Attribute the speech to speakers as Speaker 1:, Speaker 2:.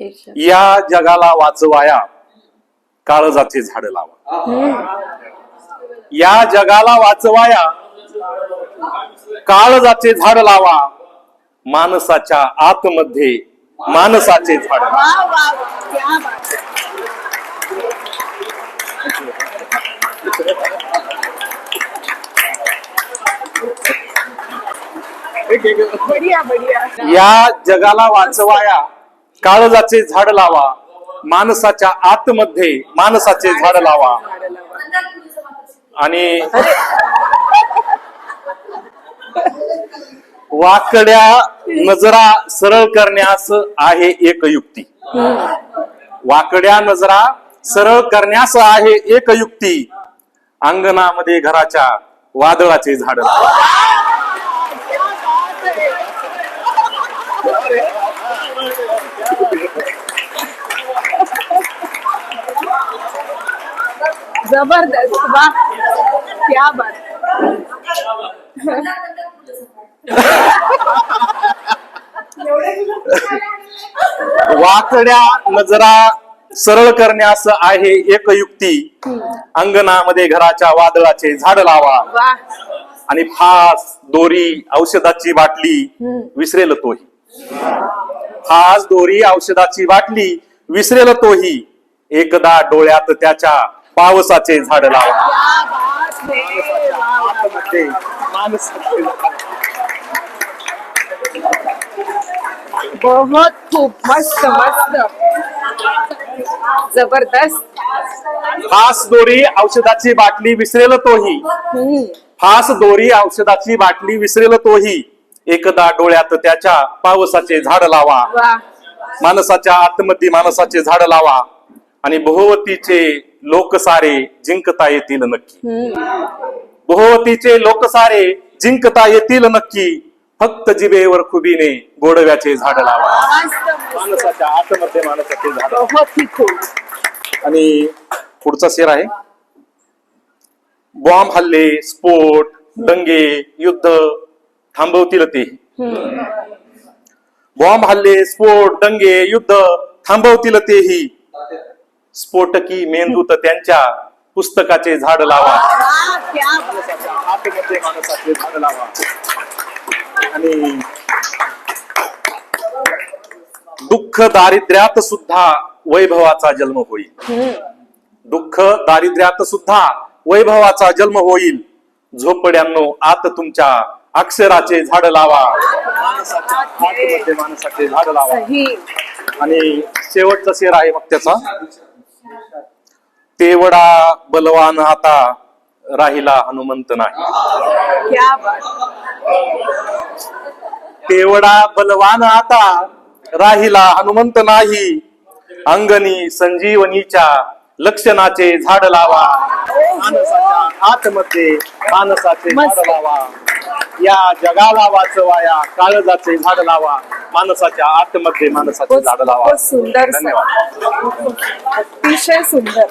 Speaker 1: या जगाला वाचवाया काळजाचे झाड लावा. या जगाला वाचवाया काळजाचे झाड लावा. माणसाच्या आतमध्ये माणसाचे झाड लावा.
Speaker 2: वा वा वा. क्या बात है. बढिया बढिया.
Speaker 1: या जगाला वाचवाया काळजाचे झाड लावा. माणसाच्या आतमध्ये माणसाचे झाड लावा. आणि वाकड्या नजरा सरळ करण्यास आहे एक युक्ती. वाकड्या नजरा सरळ करण्यास आहे एक युक्ती. अंगणामध्ये घराच्या वादळाचे झाड लावा
Speaker 2: क्या बात है. जबरदस्त वाह क्या बात.
Speaker 1: वाकड्या नजरा सरळ करण्यास आहे एक युक्ती. अंगणामध्ये घराच्या वादळाचे झाड लावा. आणि फास दोरी औषधाची बाटली विसरेल तोही फास दोरी औषधाची बाटली विसरेल तोही एकदा डोळ्यात त्याच्या पावसाचे झाड लावा.
Speaker 2: खूप मस्त मस्त. जबरदस्त.
Speaker 1: फास दोरी औषधाची बाटली विसरेल तोही. फास दोरी औषधाची बाटली विसरेल तोही. एकदा डोळ्यात त्याच्या पावसाचे झाड लावा. माणसाच्या आतमध्ये माणसाचे झाड लावा. आणि भोवतीचे लोक सारे जिंकता येतील नक्की. भोवतीचे लोक सारे जिंकता येतील नक्की. फक्त जिभेवर खुबीने गोडव्याचे झाड लावा. माणसाच्या आतमध्ये माणसाचे झाड
Speaker 2: ही खूप
Speaker 1: आणि पुढचा शेर आहे. बॉम्ब हल्ले स्फोट दंगे युद्ध थांबवतील ते. बॉम्ब हल्ले स्फोट दंगे युद्ध थांबवतील तेही. स्फोटकी मेंदूत त्यांच्या पुस्तकाचे झाड लावा. झाड लावा. आणि दुःख दारिद्र्यात सुद्धा वैभवाचा जन्म होईल. दुःख दारिद्र्यात सुद्धा वैभवाचा जन्म होईल. झोपड्यांनो आत तुमच्या अक्षराचे झाड लावा. माणसाचे झाड लावा.
Speaker 2: सही.
Speaker 1: आणि शेवटचा शेर आहे मग त्याचा. तेवढा बलवान आता राहिला हनुमंत नाही. तेवढा बलवान आता राहिला हनुमंत नाही. अंगणी संजीवनीच्या लक्षणाचे झाड लावा. माणसाच्या आतमध्ये माणसाचे झाड. लावा. या जगाला वाचवाया काळजाचे झाड लावा माणसाच्या आतमध्ये माणसाचे झाड लावा.
Speaker 2: सुंदर
Speaker 1: धन्यवाद.
Speaker 2: अतिशय सुंदर.